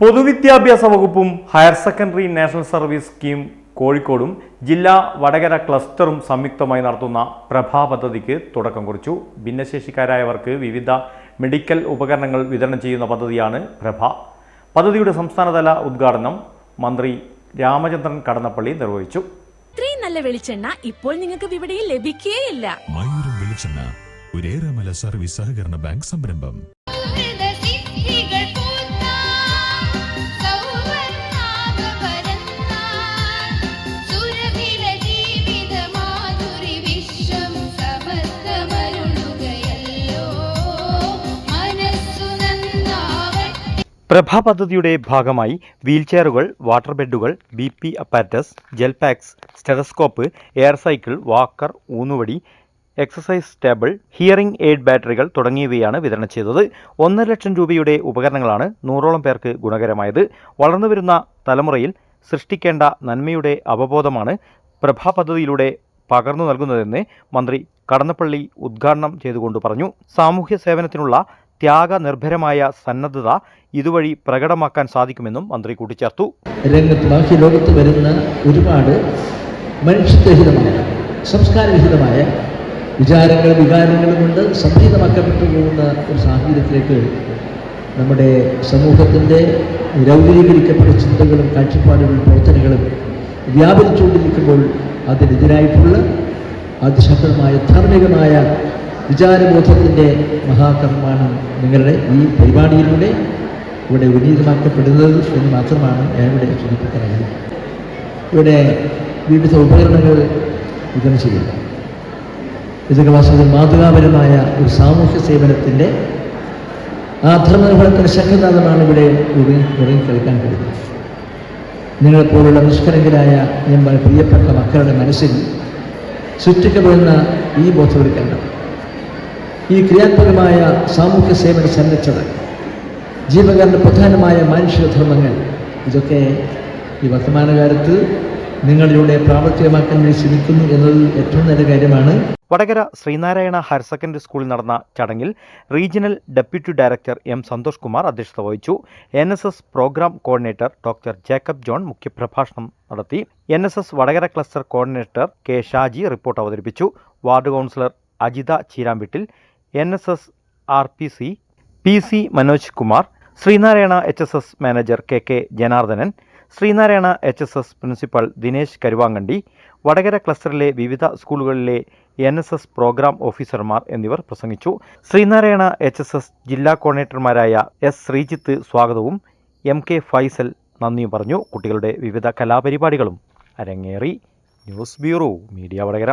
പൊതുവിദ്യാഭ്യാസ വകുപ്പും higher secondary national service scheme കോഴിക്കോടും ജില്ലാ വടകര ക്ലസ്റ്ററും സംയുക്തമായി നടത്തുന്ന പ്രഭാ പദ്ധതിക്ക് തുടക്കം കുറിച്ചു. ഭിന്നശേഷിക്കാരായവർക്ക് വിവിധ മെഡിക്കൽ ഉപകരണങ്ങൾ വിതരണം ചെയ്യുന്ന പദ്ധതിയാണ് പ്രഭ. പദ്ധതിയുടെ സംസ്ഥാനതല ഉദ്ഘാടനം മന്ത്രി രാമചന്ദ്രൻ കടന്നപ്പള്ളി നിർവഹിച്ചു. ഇത്രയും നല്ല വെളിച്ചെണ്ണ ഇപ്പോൾ നിങ്ങൾക്ക് വിപണിയിൽ ലഭിക്കുകയില്ല മയൂരം വെളിച്ചെണ്ണ സർവീസ് സഹകരണ ബാങ്ക് സംരംഭം. പ്രഭ പദ്ധതിയുടെ ഭാഗമായി വീൽചെയറുകൾ water ബെഡുകൾ B P apparatus gel packs stethoscope air cycle walker ഊന്നുവടി exercise table hearing aid ബാറ്ററികൾ തുടങ്ങിയവയാണ് വിതരണം ചെയ്തത്. ഒന്നര ലക്ഷം രൂപയുടെ ഉപകരണങ്ങളാണ് നൂറോളം പേർക്ക് ഗുണകരമായത്. വളർന്നുവരുന്ന തലമുറയിൽ സൃഷ്ടിക്കേണ്ട നന്മയുടെ അവബോധമാണ് പ്രഭ പദ്ധതിയിലൂടെ പകർന്നു നൽകുന്നതെന്ന് മന്ത്രി കടന്നപ്പള്ളി ഉദ്ഘാടനം ചെയ്തുകൊണ്ട് പറഞ്ഞു. സാമൂഹ്യ സേവനത്തിനുള്ള ത്യാഗനിർഭരമായ സന്നദ്ധത ഇതുവഴി പ്രകടമാക്കാൻ സാധിക്കുമെന്നും മന്ത്രി കൂട്ടിച്ചേർത്തു. രംഗത്ത് ബാഹ്യ ലോകത്ത് വരുന്ന ഒരുപാട് മനുഷ്യത്വഹിതമായ സംസ്കാരവിഹിതമായ വിചാരങ്ങൾ വികാരങ്ങൾ കൊണ്ട് സംഹിതമാക്കപ്പെട്ടു പോകുന്ന ഒരു സാഹചര്യത്തിലേക്ക് നമ്മുടെ സമൂഹത്തിന്റെ രൗദ്രീകരിക്കപ്പെട്ട ചിന്തകളും കാഴ്ചപ്പാടുകളും പ്രവർത്തനങ്ങളും വ്യാപരിച്ചുകൊണ്ടിരിക്കുമ്പോൾ അതിനെതിരായിട്ടുള്ള അതിശക്തമായ ധാർമ്മികമായ വിചാരബോധത്തിന്റെ മഹാകർമ്മമാണ് നിങ്ങളുടെ ഈ പരിപാടിയിലൂടെ ഇവിടെ വിനീതമാക്കപ്പെടുന്നത് എന്ന് മാത്രമാണ് ഞാൻ ഇവിടെ സൂചിപ്പിക്കുന്നത്. ഇവിടെ വിവിധ ഉപകരണങ്ങൾ വിതരണം ചെയ്യുക ഇതൊക്കെ മാതൃകാപരമായ ഒരു സാമൂഹ്യ സേവനത്തിന്റെ ആ ധർമ്മനിർവഹണത്തിന്റെ ശക്തിനാഥമാണ് ഇവിടെ ഉറങ്ങി കേൾക്കാൻ കഴിയുന്നത്. നിങ്ങളെപ്പോലുള്ള നിഷ്കരങ്കരായ നമ്മുടെ പ്രിയപ്പെട്ട മക്കളുടെ മനസ്സിൽ സൃഷ്ടിക്കപ്പെടുന്ന ഈ ബോധവൽക്കരണം ഈ ക്രിയാത്മകമായ സാമൂഹ്യ സേവന സംരക്ഷണ ജീവകാരന്റെ പ്രധാനമായ മാനുഷിക ധർമ്മങ്ങൾ ഇതൊക്കെ ഈ വർത്തമാനകാലത്ത് നിങ്ങളിലൂടെ പ്രാവർത്തികമാക്കാൻ വേണ്ടി ശ്രമിക്കുന്നു എന്നത് ഏറ്റവും നല്ല കാര്യമാണ്. വടകര ശ്രീനാരായണ ഹയർ സെക്കൻഡറി സ്കൂളിൽ നടന്ന ചടങ്ങിൽ regional deputy director M Santhosh Kumar അധ്യക്ഷത വഹിച്ചു. N S S programme coordinator doctor Jacob John മുഖ്യപ്രഭാഷണം നടത്തി. N S S Vadakara cluster coordinator K Shaji report അവതരിപ്പിച്ചു. Ward councillor Ajitha Cheerampittil N S S R P C P C Manoj Kumar Sreenarayana H S S manager K K Janardhanan Sreenarayana H S S principal Dinesh Karuvankandi Vadakara ക്ലസ്റ്ററിലെ വിവിധ സ്കൂളുകളിലെ N S S programme ഓഫീസർമാർ എന്നിവർ പ്രസംഗിച്ചു. Sreenarayana H S S ജില്ലാ കോർഡിനേറ്റർമാരായ S Sreejith സ്വാഗതവും M K Faisal നന്ദിയും പറഞ്ഞു. കുട്ടികളുടെ വിവിധ കലാപരിപാടികളും അരങ്ങേറി. News bureau media Vadakara.